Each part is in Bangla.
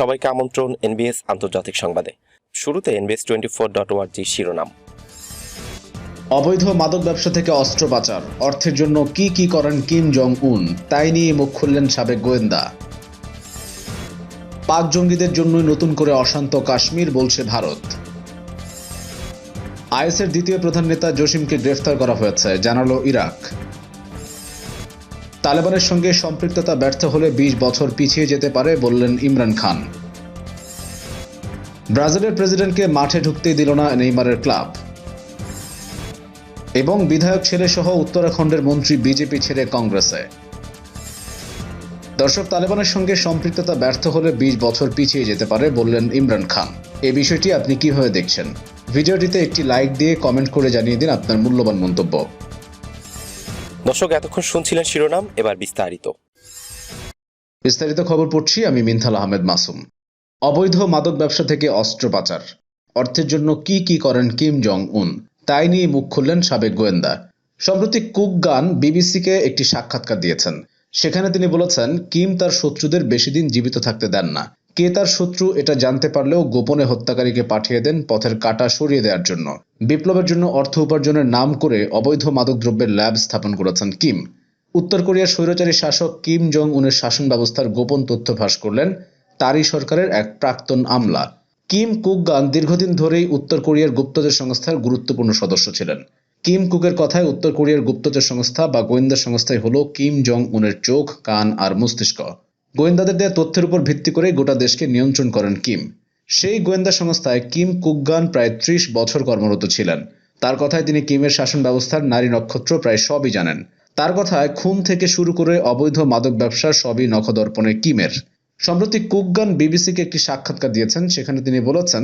সবাইকে আমন্ত্রণ এনবিএস আন্তর্জাতিক সংবাদে। শুরুতে এনবিএস টোয়েন্টি ফোর ডট ওয়ার্জি শিরোনাম। অবৈধ মাদক ব্যবসা থেকে অস্ত্র পাচার। অর্থের জন্য কি কি করেন কিম জং উন তাই নিয়ে মুখ খুললেন সাবেক গোয়েন্দা। পাক জঙ্গিদের জন্যই নতুন করে অশান্ত কাশ্মীর, বলছে ভারত। আইএসের দ্বিতীয় প্রধান নেতা জসিমকে গ্রেফতার করা হয়েছে, জানালো ইরাক। তালেবানের সঙ্গে সম্পৃক্ততা ব্যর্থ হলে বিশ বছর পিছিয়ে যেতে পারে বললেন ইমরান খান। ব্রাজিলের প্রেসিডেন্টকে মাঠে ঢুকতে দিল না নেইমারের ক্লাব। এবং বিধায়ক ছেলে সহ উত্তরাখণ্ডের মন্ত্রী বিজেপি ছেড়ে কংগ্রেসে। দর্শক, তালেবানের সঙ্গে সম্পৃক্ততা ব্যর্থ হলে বিশ বছর পিছিয়ে যেতে পারে বললেন ইমরান খান। এ বিষয়টি আপনি কীভাবে দেখছেন? ভিডিওটিতে একটি লাইক দিয়ে কমেন্ট করে জানিয়ে দিন আপনার মূল্যবান মন্তব্য। দর্শক, এতক্ষণ শুনছিলেন শিরোনাম, এবার বিস্তারিত। বিস্তারিত খবর পড়ছি আমি মিনথাল আহমেদ মাসুম। অবৈধ মাদক ব্যবসা থেকে অস্ত্র পাচার। অর্থের জন্য কি কি করেন কিম জং উন তাই নিয়ে মুখ খুললেন সাবেক গোয়েন্দা। সম্প্রতি কুক গান বিবিসিকে একটি সাক্ষাৎকার দিয়েছেন। সেখানে তিনি বলেছেন, কিম তার শত্রুদের বেশি দিন জীবিত থাকতে দেন না। কে তার শত্রু এটা জানতে পারলেও গোপনে হত্যাকারীকে পাঠিয়ে দেন পথের কাটা সরিয়ে দেওয়ার জন্য। বিপ্লবের জন্য অর্থ উপার্জনের নাম করে অবৈধ মাদকদ্রব্যের ল্যাব স্থাপন করেছেন কিম। উত্তর কোরিয়ার স্বৈরাচারী শাসক কিম জং উনের শাসন ব্যবস্থার গোপন তথ্য ফাঁস করলেন তারই সরকারের এক প্রাক্তন আমলা। কিম কুকগান দীর্ঘদিন ধরেই উত্তর কোরিয়ার গুপ্তচর সংস্থার গুরুত্বপূর্ণ সদস্য ছিলেন। কিম কুকের কথায় উত্তর কোরিয়ার গুপ্তচর সংস্থা বা গোয়েন্দা সংস্থাই হল কিম জং উনের চোখ, কান আর মস্তিষ্ক। গোয়েন্দাদের দেওয়া তথ্যের উপর ভিত্তি করে গোটা দেশকে নিয়ন্ত্রণ করেন কিম। সেই গোয়েন্দা সংস্থায় কিম কুকগান প্রায় ত্রিশ বছর কর্মরত ছিলেন। তার কথায় তিনি কিমের শাসন ব্যবস্থার নারী নক্ষত্র প্রায় সবই জানেন। তার কথায় খুন থেকে শুরু করে অবৈধ মাদক ব্যবসা সবই নখদর্পণে কিমের। সম্প্রতি কুকগান বিবিসিকে একটি সাক্ষাৎকার দিয়েছেন, সেখানে তিনি বলেছেন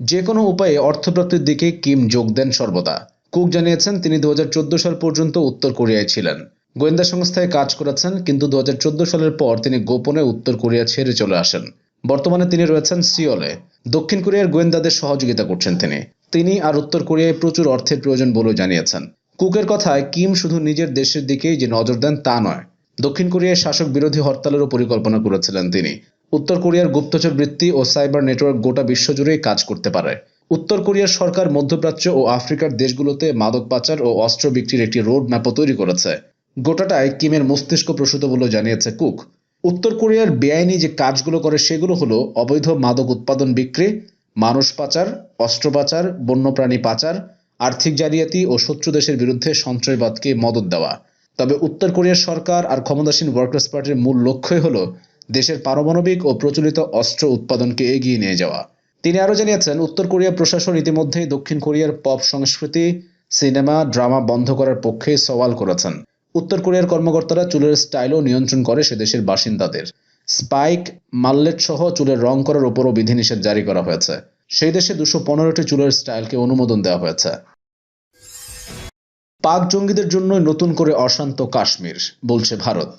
যে কোনো উপায়ে অর্থপ্রাপ্তির দিকে কিম যোগ দেন সর্বদা। কুক জানিয়েছেন, তিনি দু হাজার চোদ্দ সাল পর্যন্ত উত্তর কোরিয়ায় ছিলেন। গোয়েন্দা সংস্থায় কাজ করেছেন, কিন্তু দু হাজার চোদ্দ সালের পর তিনি গোপনে উত্তর কোরিয়া ছেড়ে চলে আসেন। বর্তমানে তিনি রয়েছেন সিওলে। দক্ষিণ কোরিয়ার গোয়েন্দাদের সহযোগিতা করছেন তিনি। তিনি আর উত্তর কোরিয়ায় প্রচুর অর্থের প্রয়োজন বলেও জানিয়েছেন। কুকের কথায়, কিম শুধু নিজের দেশের দিকেই যে নজর দেন তা নয়। দক্ষিণ কোরিয়ায় শাসক বিরোধী হরতালেরও পরিকল্পনা করেছিলেন তিনি। উত্তর কোরিয়ার গুপ্তচর বৃত্তি ও সাইবার নেটওয়ার্ক গোটা বিশ্বজুড়েই কাজ করতে পারে। উত্তর কোরিয়ার সরকার মধ্যপ্রাচ্য ও আফ্রিকার দেশগুলোতে মাদক পাচার ও অস্ত্র বিক্রির একটি রোড ম্যাপও তৈরি করেছে। গোটাটাই কিমের মস্তিষ্ক প্রসূত বলে জানিয়েছে কুক। উত্তর কোরিয়ার বেআইনি যে কাজগুলো করে সেগুলো হলো অবৈধ মাদক উৎপাদন বিক্রি, মানুষ পাচার, অস্ত্র পাচার, বন্যপ্রাণী পাচার, আর্থিক জালিয়াতি ও শত্রু দেশের বিরুদ্ধে সন্ত্রাসবাদকে মদত দেওয়া। তবে উত্তর কোরিয়ার সরকার আর ক্ষমতাসীন ওয়ার্কার্স পার্টির মূল লক্ষ্যই হলো দেশের পারমাণবিক ও প্রচলিত অস্ত্র উৎপাদনকে এগিয়ে নিয়ে যাওয়া। তিনি আরও জানিয়েছেন, উত্তর কোরিয়া প্রশাসন ইতিমধ্যেই দক্ষিণ কোরিয়ার পপ সংস্কৃতি, সিনেমা, ড্রামা বন্ধ করার পক্ষে সওয়াল করেছেন। উত্তর কোরিয়ার কর্মকর্তারা চুলের স্টাইলও নিয়ন্ত্রণ করে সে দেশের বাসিন্দাদের। স্পাইক মাল্লেট সহ চুলের রং করার উপরও বিধিনিষেধ জারি করা হয়েছে। সেই দেশে দুশো পনেরোটি চুলের স্টাইলকে অনুমোদন দেওয়া হয়েছে। পাক জঙ্গিদের জন্য নতুন করে অশান্ত কাশ্মীর, বলছে ভারত।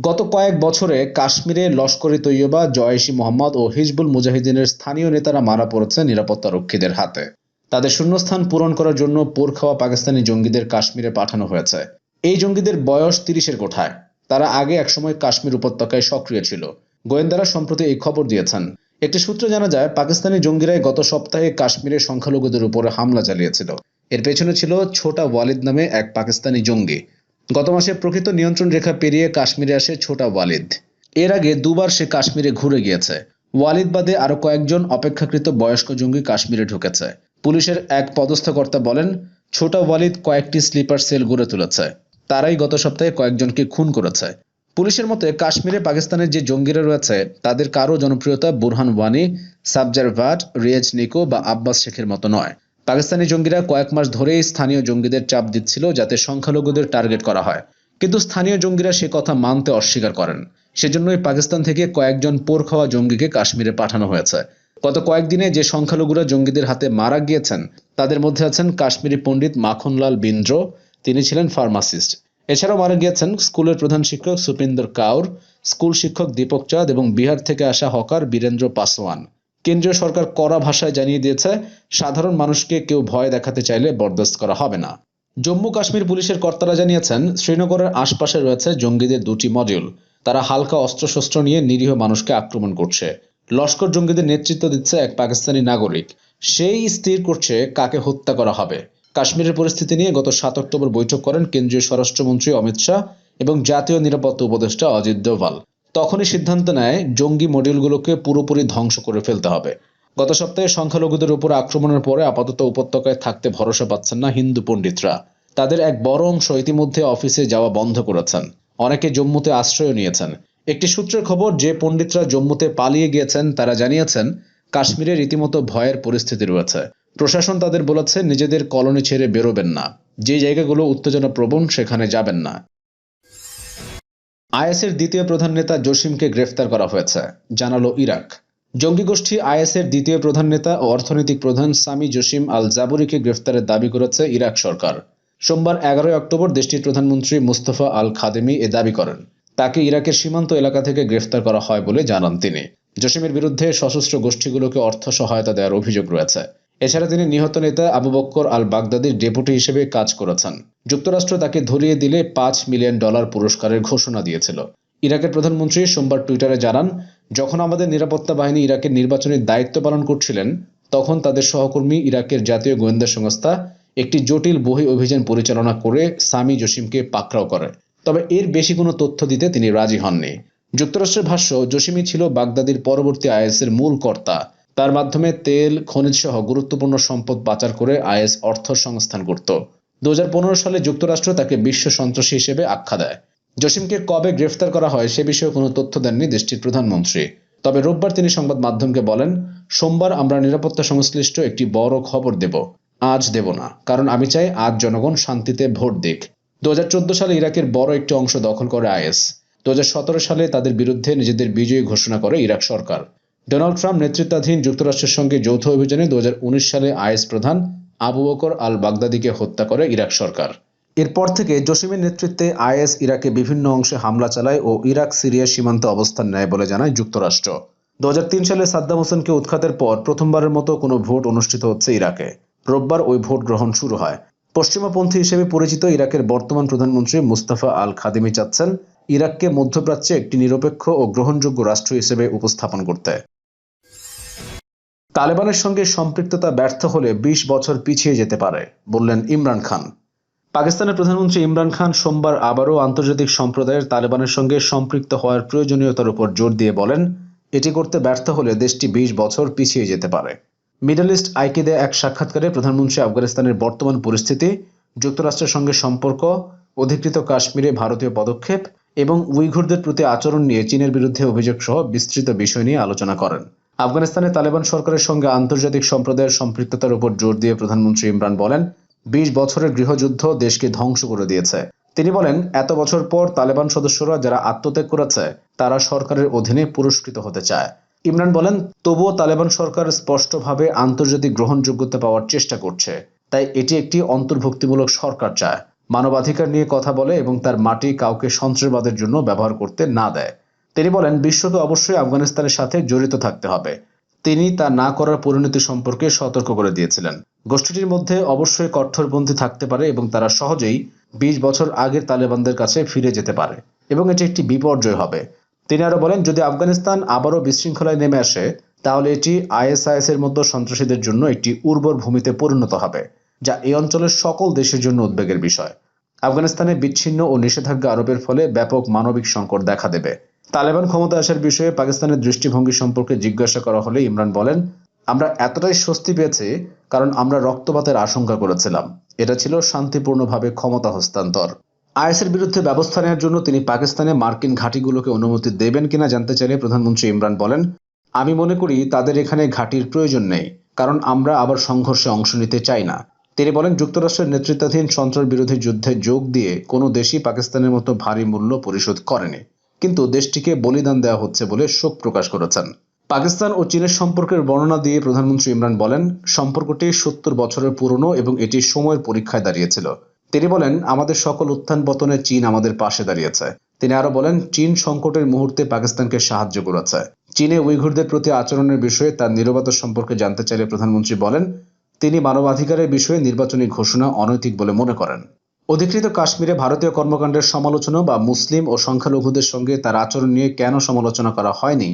গত কয়েক বছরে কাশ্মীরে লস্করি তৈয়বা, জয়েশি মোহাম্মদ ও হিজবুল মুজাহিদিনের স্থানীয় নেতারা মারা পড়েছে নিরাপত্তা রক্ষীদের হাতে। তাদের শূন্যস্থান পূরণ করার জন্য পোর খাওয়া পাকিস্তানি জঙ্গিদের কাশ্মীরে পাঠানো হয়েছে। এই জঙ্গিদের বয়স তিরিশের কোঠায়। তারা আগে একসময় কাশ্মীর উপত্যকায় সক্রিয় ছিল। গোয়েন্দারা সম্প্রতি এই খবর দিয়েছেন। একটি সূত্রে জানা যায়, পাকিস্তানি জঙ্গিরাই গত সপ্তাহে কাশ্মীরের সংখ্যালঘুদের উপরে হামলা চালিয়েছিল। এর পেছনে ছিল ছোটা ওয়ালিদ নামে এক পাকিস্তানি জঙ্গি। গত মাসে প্রকৃত নিয়ন্ত্রণ রেখা পেরিয়ে কাশ্মীরে আসে ছোটা ওয়ালিদ। এর আগে দুবার সে কাশ্মীরে ঘুরে গিয়েছে। ওয়ালিদ বাদে আরও কয়েকজন অপেক্ষাকৃত বয়স্ক জঙ্গি কাশ্মীরে ঢুকেছে। পুলিশের এক পদস্থ কর্তা বলেন, ছোটা ওয়ালিদ কয়েকটি স্লিপার সেল গড়ে তুলেছে। তারাই গত সপ্তাহে কয়েকজনকে খুন করেছে। পুলিশের মতে, কাশ্মীরে পাকিস্তানের যে জঙ্গিরা রয়েছে, তাদের কারও জনপ্রিয়তা বুরহান ওয়ানি, সাবজার ভাট, রিয়াজ নিকো বা আব্বাস শেখের মতো নয়। পাকিস্তানি জঙ্গিরা কয়েক মাস ধরেই স্থানীয় জঙ্গিদের চাপ দিচ্ছিল যাতে সংখ্যালঘুদের টার্গেট করা হয়। কিন্তু স্থানীয় জঙ্গিরা সে কথা মানতে অস্বীকার করেন। সেজন্যই পাকিস্তান থেকে কয়েকজন পোর খাওয়া জঙ্গিকে কাশ্মীরে পাঠানো হয়েছে। গত কয়েকদিনে যে সংখ্যালঘুরা জঙ্গিদের হাতে মারা গিয়েছেন, তাদের মধ্যে আছেন কাশ্মীরি পণ্ডিত মাখনলাল বিন্দ্র তিনি ছিলেন ফার্মাসিস্ট। এছাড়াও মারা গিয়েছেন স্কুলের প্রধান শিক্ষক সুপিন্দর কাউর, স্কুল শিক্ষক দীপক চাঁদ এবং বিহার থেকে আসা হকার বীরেন্দ্র পাসওয়ান কেন্দ্রীয় সরকার কড়া ভাষায় জানিয়ে দিয়েছে, সাধারণ মানুষকে কেউ ভয় দেখাতে চাইলে বরদাস্ত করা হবে না। জম্মু কাশ্মীর পুলিশের কর্তারা জানিয়েছেন, শ্রীনগরের আশপাশে রয়েছে জঙ্গিদের দুটি মডিউল। তারা হালকা অস্ত্রশস্ত্র নিয়ে নিরীহ মানুষকে আক্রমণ করছে। লস্কর জঙ্গিদের নেতৃত্ব দিচ্ছে এক পাকিস্তানি নাগরিক। সেই স্থির করছে কাকে হত্যা করা হবে। কাশ্মীরের পরিস্থিতি নিয়ে গত সাত অক্টোবর বৈঠক করেন কেন্দ্রীয় স্বরাষ্ট্রমন্ত্রী অমিত শাহ এবং জাতীয় নিরাপত্তা উপদেষ্টা অজিত ডোভাল তখনই সিদ্ধান্ত নেয়, জঙ্গি মডিউলগুলোকে পুরোপুরি ধ্বংস করে ফেলতে হবে। গত সপ্তাহে সংখ্যালঘুদের উপর আক্রমণের পরে আপাতত উপত্যকায় থাকতে ভরসা পাচ্ছেন না হিন্দু পণ্ডিতরা। তাদের এক বড় অংশ ইতিমধ্যে অফিসে যাওয়া বন্ধ করেছেন। অনেকে জম্মুতে আশ্রয় নিয়েছেন। একটি সূত্রের খবর, যে পণ্ডিতরা জম্মুতে পালিয়ে গিয়েছেন, তারা জানিয়েছেন কাশ্মীরের রীতিমতো ভয়ের পরিস্থিতি রয়েছে। প্রশাসন তাদের বলেছে, নিজেদের কলোনি ছেড়ে বেরোবেন না। যে জায়গাগুলো উত্তেজনা প্রবণ সেখানে যাবেন না। আইএসের দ্বিতীয় প্রধান নেতা জসিমকে গ্রেফতার করা হয়েছে, জানালো ইরাক। জঙ্গি গোষ্ঠী আইএসের দ্বিতীয় প্রধান নেতা ও অর্থনৈতিক প্রধান সামি জসিম আল জাবুরিকে গ্রেফতারের দাবি করেছে ইরাক সরকার। সোমবার এগারোই অক্টোবর দেশটির প্রধানমন্ত্রী মুস্তফা আল খাদেমি এ দাবি করেন। তাকে ইরাকের সীমান্ত এলাকা থেকে গ্রেফতার করা হয় বলে জানান তিনি। জসিমের বিরুদ্ধে সশস্ত্র গোষ্ঠীগুলোকে অর্থ সহায়তা দেওয়ার অভিযোগ রয়েছে। এছাড়া তিনি নিহত নেতা আবু বক্কর আল বাগদাদির ডেপুটি হিসেবে কাজ করেছেন। যুক্তরাষ্ট্র তাকে ধরিয়ে দিলে পাঁচ মিলিয়ন ডলার পুরস্কারের ঘোষণা দিয়েছিল। ইরাকের প্রধানমন্ত্রী সোমবার টুইটারে জানান, যখন আমাদের নিরাপত্তা বাহিনী ইরাকের নির্বাচনের দায়িত্ব পালন করছিলেন, তখন তাদের সহকর্মী ইরাকের জাতীয় গোয়েন্দা সংস্থা একটি জটিল বহি অভিযান পরিচালনা করে সামি জসিমকে পাকড়াও করে। তবে এর বেশি কোনো তথ্য দিতে তিনি রাজি হননি। যুক্তরাষ্ট্রের ভাষ্য, জসিমই ছিল বাগদাদির পরবর্তী আইএসের মূল কর্তা। তার মাধ্যমে তেল খনিজ সহ গুরুত্বপূর্ণ সম্পদ পাচার করে আইএস অর্থ সংস্থান করত দু হাজার পনেরো সালে যুক্তরাষ্ট্র তাকে বিশ্ব সন্ত্রাসী হিসেবে আখ্যা দেয়। জসিমকে কবে গ্রেফতার করা হয় সে বিষয়ে কোনো তথ্য দেননি দেশটির প্রধানমন্ত্রী। তবে রোববার তিনি সংবাদ মাধ্যমকে বলেন, সোমবার আমরা নিরাপত্তা সংশ্লিষ্ট একটি বড় খবর দেব। আজ দেব না। কারণ আমি চাই আজ জনগণ শান্তিতে ভোট দিক। দুহাজার চোদ্দ সালে ইরাকের বড় একটি অংশ দখল করে আইএস। দু হাজার সতেরো সালে তাদের বিরুদ্ধে নিজেদের বিজয়ী ঘোষণা করে ইরাক সরকার। ডোনাল্ড ট্রাম্প নেতৃত্বাধীন যুক্তরাষ্ট্রের সঙ্গে যৌথ অভিযানে দু হাজার উনিশ সালে আইএস প্রধান আবু বকর আল বাগদাদিকে হত্যা করে ইরাক সরকার। এরপর থেকে জসিমের নেতৃত্বে আইএস ইরাকে বিভিন্ন অংশে হামলা চালায় ও ইরাক, সিরিয়া সীমান্তে অবস্থান নেয় বলে জানায় যুক্তরাষ্ট্র। দু হাজার তিন সালে সাদ্দাম হোসেনকে উৎখাতের পর প্রথমবারের মতো কোনো ভোট অনুষ্ঠিত হচ্ছে ইরাকে। রোববার ওই ভোট গ্রহণ শুরু হয়। পশ্চিমাপন্থী হিসেবে পরিচিত ইরাকের বর্তমান প্রধানমন্ত্রী মুস্তাফা আল খাদিমি চাচ্ছেন ইরাককে মধ্যপ্রাচ্যে একটি নিরপেক্ষ ও গ্রহণযোগ্য রাষ্ট্র হিসেবে উপস্থাপন করতে। তালেবানের সঙ্গে সম্পৃক্ততা ব্যর্থ হলে বিশ বছর পিছিয়ে যেতে পারে, বললেন ইমরান খান। পাকিস্তানের প্রধানমন্ত্রী ইমরান খান সোমবার আবারও আন্তর্জাতিক সম্প্রদায়ের তালেবানের সঙ্গে সম্পৃক্ত হওয়ার প্রয়োজনীয়তার উপর জোর দিয়ে বলেন, এটি করতে ব্যর্থ হলে দেশটি বিশ বছর পিছিয়ে যেতে পারে। মিডল ইস্ট আইকে এক সাক্ষাৎকারে প্রধানমন্ত্রী আফগানিস্তানের বর্তমান পরিস্থিতি, যুক্তরাষ্ট্রের সঙ্গে সম্পর্ক, অধিকৃত কাশ্মীরে ভারতীয় পদক্ষেপ এবং উইঘুরদের প্রতি আচরণ নিয়ে চীনের বিরুদ্ধে অভিযোগ সহ বিস্তৃত বিষয় নিয়ে আলোচনা করেন। আফগানিস্তানে তালেবান সরকারের সঙ্গে আন্তর্জাতিক সম্প্রদায়ের সম্পৃক্ততার উপর জোর দিয়ে প্রধানমন্ত্রী ইমরান বলেন, বিশ বছরের গৃহযুদ্ধ দেশকে ধ্বংস করে দিয়েছে। তিনি বলেন, এত বছর পর তালেবান সদস্যরা যারা আত্মত্যাগ করেছে, তারা সরকারের অধীনে পুরস্কৃত হতে চায়। ইমরান বলেন, তবুও তালেবান সরকার স্পষ্টভাবে আন্তর্জাতিক গ্রহণযোগ্যতা পাওয়ার চেষ্টা করছে। তাই এটি একটি অন্তর্ভুক্তিমূলক সরকার চায়। মানবাধিকার নিয়ে কথা বলে এবং তার মাটি কাউকে সন্ত্রাসবাদের জন্য ব্যবহার করতে না দেয়। তিনি বলেন, বিশ্বকে অবশ্যই আফগানিস্তানের সাথে জড়িত থাকতে হবে। তিনি তা না করার পরিণতি সম্পর্কে সতর্ক করে দিয়েছিলেন। গোষ্ঠীটির মধ্যে অবশ্যই কঠোরপন্থী থাকতে পারে এবং তারা সহজেই বিশ বছর আগের তালেবানদের কাছে ফিরে যেতে পারে এবং এটি একটি বিপর্যয় হবে। তিনি আরও বলেন, যদি আফগানিস্তান আবারও বিশৃঙ্খলায় নেমে আসে, তাহলে এটি আইএসআইএস এর মতো সন্ত্রাসীদের জন্য একটি উর্বর ভূমিতে পরিণত হবে, যা এই অঞ্চলের সকল দেশের জন্য উদ্বেগের বিষয়। আফগানিস্তানে বিচ্ছিন্ন ও নিষেধাজ্ঞা আরোপের ফলে ব্যাপক মানবিক সংকট দেখা দেবে। তালেবান ক্ষমতা আসার বিষয়ে পাকিস্তানের দৃষ্টিভঙ্গি সম্পর্কে জিজ্ঞাসা করা হলে ইমরান বলেন, আমরা এতটাই স্বস্তি পেয়েছি কারণ আমরা রক্তপাতের আশঙ্কা করেছিলাম। এটা ছিল শান্তিপূর্ণভাবে ক্ষমতা হস্তান্তর। আইএসের বিরুদ্ধে ব্যবস্থা নেওয়ার জন্য তিনি পাকিস্তানে মার্কিন ঘাঁটিগুলোকে অনুমতি দেবেন কিনা জানতে চাইলে প্রধানমন্ত্রী ইমরান বলেন, আমি মনে করি তাদের এখানে ঘাঁটির প্রয়োজন নেই, কারণ আমরা আবার সংঘর্ষে অংশ নিতে চাই না। তিনি বলেন, যুক্তরাষ্ট্রের নেতৃত্বাধীন সন্ত্রাস বিরোধী যুদ্ধে যোগ দিয়ে কোনো দেশই পাকিস্তানের মতো ভারী মূল্য পরিশোধ করেনি। কিন্তু দেশটিকে বলিদান দেওয়া হচ্ছে বলে শোক প্রকাশ করেছেন। পাকিস্তান ও চীনের সম্পর্কের বর্ণনা দিয়ে প্রধানমন্ত্রী ইমরান বলেন, সম্পর্কটি সত্তর বছরের পুরনো এবং এটি সময়ের পরীক্ষায় দাঁড়িয়েছিল। তিনি বলেন, আমাদের সকল উত্থান পতনে চীন আমাদের পাশে দাঁড়িয়েছে। তিনি আরও বলেন, চীন সংকটের মুহূর্তে পাকিস্তানকে সাহায্য করেছে। চীনে উইঘুরদের প্রতি আচরণের বিষয়ে তার নিরবতা সম্পর্কে জানতে চাইলে প্রধানমন্ত্রী বলেন, তিনি মানবাধিকারের বিষয়ে নির্বাচনী ঘোষণা অনৈতিক বলে মনে করেন। অধিকৃত কাশ্মীরে ভারতীয় কর্মকাণ্ডের সমালোচনা বা মুসলিম ও সংখ্যালঘুদের সঙ্গে তার আচরণ নিয়ে কেন সমালোচনা করা হয়নি,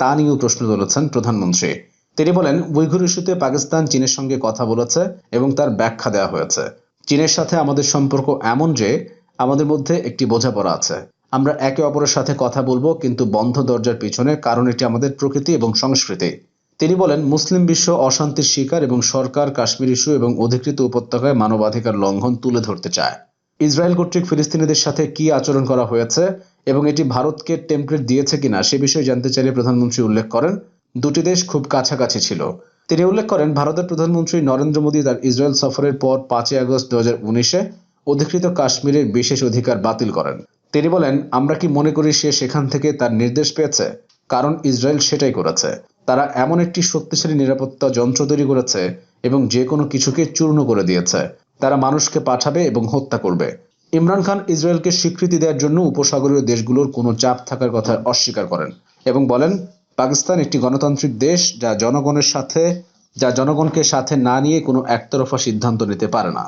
তা নিয়েও প্রশ্ন তুলেছেন প্রধানমন্ত্রী। তিনি বলেন, উইঘুর ইস্যুতে পাকিস্তান চীনের সঙ্গে কথা বলেছে এবং তার ব্যাখ্যা দেওয়া হয়েছে। চীনের সাথে আমাদের সম্পর্ক এমন যে, আমাদের মধ্যে একটি বোঝাপড়া আছে। আমরা একে অপরের সাথে কথা বলব, কিন্তু বন্ধ দরজার পিছনে কারণ এটি আমাদের প্রকৃতি এবং সংস্কৃতি। তিনি বলেন, মুসলিম বিশ্ব অশান্তির শিকার এবং সরকার কাশ্মীর ইস্যু এবং অধিকৃত উপত্যকায় মানবাধিকার লঙ্ঘন তুলে ধরতে চায়। ইসরায়েল কর্তৃক ফিলিস্তিনিদের সাথে কি আচরণ করা হয়েছে এবং এটি ভারতকে টেমপ্লেট দিয়েছে কিনা সে বিষয়ে জানতে চাইলে প্রধানমন্ত্রী উল্লেখ করেন, দুটি দেশ খুব কাছাকাছি ছিল। তিনি উল্লেখ করেন, ভারতের প্রধানমন্ত্রী নরেন্দ্র মোদী তার ইসরায়েল সফরের পর পাঁচই আগস্ট দু হাজার উনিশে অধিকৃত কাশ্মীরের বিশেষ অধিকার বাতিল করেন। তিনি বলেন, আমরা কি মনে করি সে সেখান থেকে তার নির্দেশ পেয়েছে? কারণ ইসরায়েল সেটাই করেছে। তারা এমন একটি শক্তিশালী নিরাপত্তা যন্ত্র তৈরি করেছে এবং যে কোনো কিছুকে চূর্ণ করে দিয়েছে। তারা মানুষকে পাঠাবে এবং হত্যা করবে। ইমরান খান ইসরায়েলকে স্বীকৃতি দেওয়ার জন্য উপসাগরীয় দেশগুলোর কোনো চাপ থাকার কথা অস্বীকার করেন এবং বলেন, পাকিস্তান একটি গণতান্ত্রিক দেশ যা জনগণের সাথে, যা জনগণকে সাথে না নিয়ে কোনো একতরফা সিদ্ধান্ত নিতে পারে না।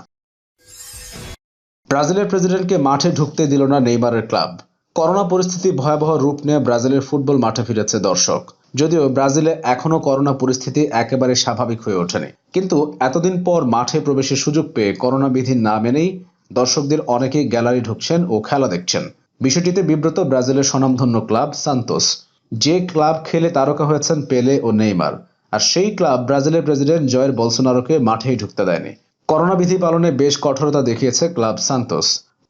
ব্রাজিলের প্রেসিডেন্টকে মাঠে ঢুকতে দিল না নেইমারের ক্লাব। করোনা পরিস্থিতি ভয়াবহ রূপ নিয়ে ব্রাজিলের ফুটবল মাঠে ফিরেছে দর্শক। যদিও ব্রাজিলে এখনও করোনা পরিস্থিতি একেবারে স্বাভাবিক হয়ে ওঠেনি। কিন্তু এতদিন পর মাঠে প্রবেশের সুযোগ পেয়ে করোনা বিধি না মেনেই দর্শকদের অনেকেই গ্যালারি ঢুকছেন ও খেলা দেখছেন। বিষয়টিতে বিব্রত ব্রাজিলের স্বনামধন্য ক্লাব সান্তোস। যে ক্লাব খেলে তারকা হয়েছেন পেলে ও নেইমার। আর সেই ক্লাব ব্রাজিলের প্রেসিডেন্ট জয়ের বলসোনারোকে মাঠেই ঢুকতে দেয়নি। করোনা বিধি পালনে বেশ কঠোরতা দেখিয়েছে ক্লাব সান্তোস।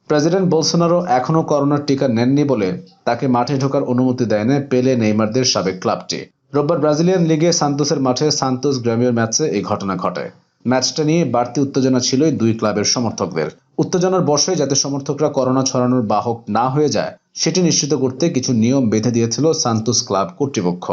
প্রেসিডেন্ট বলসোনারো এখনও করোনার টিকা নেননি বলে তাকে মাঠে ঢোকার অনুমতি দেয় না পেলে নেইমারদের সাবেক ক্লাবটি। রোববার ব্রাজিলিয়ান লিগে সান্তোসের মাঠে সান্তোস গ্রামীয় ম্যাচে এই ঘটনা ঘটে। ম্যাচটা নিয়ে বাড়তি উত্তেজনা ছিল দুই ক্লাবের সমর্থকদের। উত্তেজনার বশে যাতে সমর্থকরা করোনা ছড়ানোর বাহক না হয়ে যায়, সেটি নিশ্চিত করতে কিছু নিয়ম বেঁধে দিয়েছিল সান্তোস ক্লাব কর্তৃপক্ষ।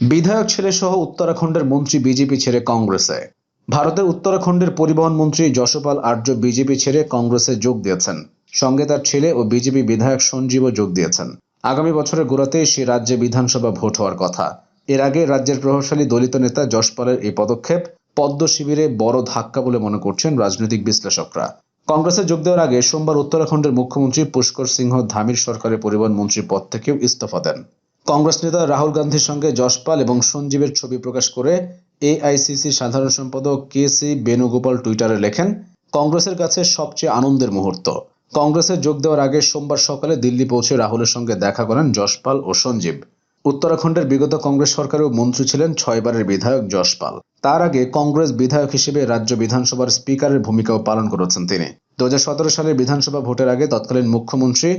বিধায়ক ছেলে সহ উত্তরাখণ্ডের মন্ত্রী বিজেপি ছেড়ে কংগ্রেসে। ভারতের উত্তরাখণ্ডের পরিবহন মন্ত্রী যশপাল আর্য বিজেপি ছেড়ে কংগ্রেসে যোগ দিয়েছেন। সঙ্গে তার ছেলে ও বিজেপি বিধায়ক সঞ্জীবও যোগ দিয়েছেন। আগামী বছরের গোড়াতেই সে রাজ্যে বিধানসভা ভোট হওয়ার কথা। এর আগে রাজ্যের প্রভাবশালী দলিত নেতা যশপালের এই পদক্ষেপ পদ্ম শিবিরে বড় ধাক্কা বলে মনে করছেন রাজনৈতিক বিশ্লেষকরা। কংগ্রেসে যোগ দেওয়ার আগে সোমবার উত্তরাখণ্ডের মুখ্যমন্ত্রী পুষ্কর সিংহ ধামির সরকারের পরিবহন মন্ত্রী পদ থেকেও ইস্তফা দেন। কংগ্রেস নেতা রাহুল গান্ধীর সঙ্গে যশপাল এবং সঞ্জীবের ছবি প্রকাশ করে এআইসিসি সাধারণ সম্পাদক কে সি বেণুগোপাল টুইটারে লেখেন, কংগ্রেসের কাছে সবচেয়ে আনন্দের মুহূর্ত। কংগ্রেসে যোগ দেওয়ার আগে সোমবার সকালে দিল্লি পৌঁছে রাহুলের সঙ্গে দেখা করেন যশপাল ও সঞ্জীব। উত্তরাখণ্ডের বিগত কংগ্রেস সরকারেও মন্ত্রী ছিলেন ছয়বারের বিধায়ক যশপাল। তার আগে কংগ্রেস বিধায়ক হিসেবে রাজ্য বিধানসভার স্পিকারের ভূমিকাও পালন করেছেন তিনি। দু হাজার সতেরো সালের বিধানসভা ভোটের আগে তৎকালীন মুখ্যমন্ত্রী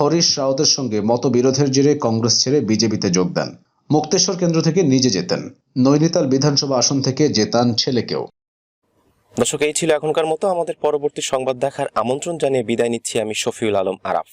হরিশ রাওতের সঙ্গে মতবিরোধের জেরে কংগ্রেস ছেড়ে বিজেপিতে যোগ দেন। মুক্তেশ্বর কেন্দ্র থেকে নিজে যেতেন। নৈনিতাল বিধানসভা আসন থেকে জেতান ছেলেকেও দর্শক, এই ছিল এখনকার মতো। আমাদের পরবর্তী সংবাদ দেখার আমন্ত্রণ জানিয়ে বিদায় নিচ্ছি আমি শফিউল আলম আরাফ।